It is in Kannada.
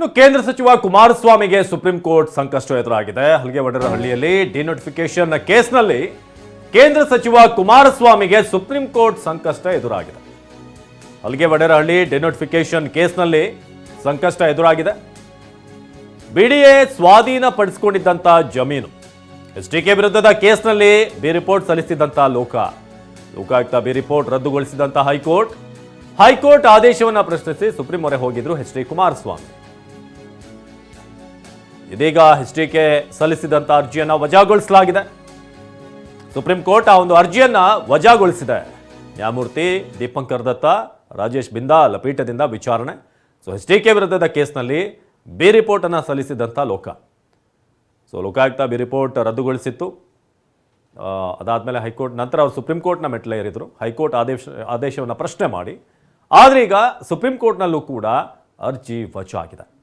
ಇನ್ನು ಕೇಂದ್ರ ಸಚಿವ ಕುಮಾರಸ್ವಾಮಿಗೆ ಸುಪ್ರೀಂ ಕೋರ್ಟ್ ಸಂಕಷ್ಟ ಎದುರಾಗಿದೆ. ಹಲಗೆ ಹಳ್ಳಿಯಲ್ಲಿ ಡಿನೋಟಿಫಿಕೇಶನ್ ಕೇಸ್ನಲ್ಲಿ ಕೇಂದ್ರ ಸಚಿವ ಕುಮಾರಸ್ವಾಮಿಗೆ ಸುಪ್ರೀಂ ಕೋರ್ಟ್ ಸಂಕಷ್ಟ ಎದುರಾಗಿದೆ. ಹಲಗೆ ವಡೇರಹಳ್ಳಿ ಡಿನೋಟಿಫಿಕೇಶನ್ ಕೇಸ್ನಲ್ಲಿ ಸಂಕಷ್ಟ ಎದುರಾಗಿದೆ. ಬಿಡಿಎ ಸ್ವಾಧೀನ ಪಡಿಸಿಕೊಂಡಿದ್ದಂಥ ಜಮೀನು. ಎಸ್ ಕೆ ವಿರುದ್ಧದ ಕೇಸ್ನಲ್ಲಿ ಬಿ ರಿಪೋರ್ಟ್ ಸಲ್ಲಿಸಿದಂಥ ಲೋಕ. ಲೋಕಾಯುಕ್ತ ಬಿ ರಿಪೋರ್ಟ್ ರದ್ದುಗೊಳಿಸಿದಂಥ ಹೈಕೋರ್ಟ್. ಹೈಕೋರ್ಟ್ ಆದೇಶವನ್ನ ಪ್ರಶ್ನಿಸಿ ಸುಪ್ರೀಂ ಮೊರೆ ಹೋಗಿದ್ರು ಎಚ್ ಡಿ ಕುಮಾರಸ್ವಾಮಿ. ಇದೀಗ ಎಚ್ ಕೆ ಸಲ್ಲಿಸಿದಂಥ ಅರ್ಜಿಯನ್ನ ವಜಾಗೊಳಿಸಲಾಗಿದೆ. ಸುಪ್ರೀಂ ಕೋರ್ಟ್ ಆ ಒಂದು ಅರ್ಜಿಯನ್ನ ವಜಾಗೊಳಿಸಿದೆ. ನ್ಯಾಯಮೂರ್ತಿ ದೀಪಂಕರ್ ದತ್ತ, ರಾಜೇಶ್ ಬಿಂದಾಲ್ ಪೀಠದಿಂದ ವಿಚಾರಣೆ. ಸೊ ಎಚ್ ಡಿ ಕೆ ವಿರುದ್ಧದ ಕೇಸ್ನಲ್ಲಿ ಬಿ ರಿಪೋರ್ಟ್ ಅನ್ನ ಸಲ್ಲಿಸಿದಂಥ ಲೋಕ. ಸೊ, ಲೋಕಾಯುಕ್ತ ಬಿ ರಿಪೋರ್ಟ್ ರದ್ದುಗೊಳಿಸಿತ್ತು. ಅದಾದಮೇಲೆ ಅದಾದ್ಮೇಲೆ ಹೈಕೋರ್ಟ್, ನಂತರ ಅವರು ಸುಪ್ರೀಂ ಕೋರ್ಟ್ನ ಮೆಟ್ಲೇರಿದ್ರು ಹೈಕೋರ್ಟ್ ಆದೇಶ, ಆದೇಶವನ್ನು ಪ್ರಶ್ನೆ ಮಾಡಿ. ಆದರೆ ಈಗ ಸುಪ್ರೀಂ ಕೋರ್ಟ್ನಲ್ಲೂ ಕೂಡ ಅರ್ಜಿ ವಜಾ ಆಗಿದೆ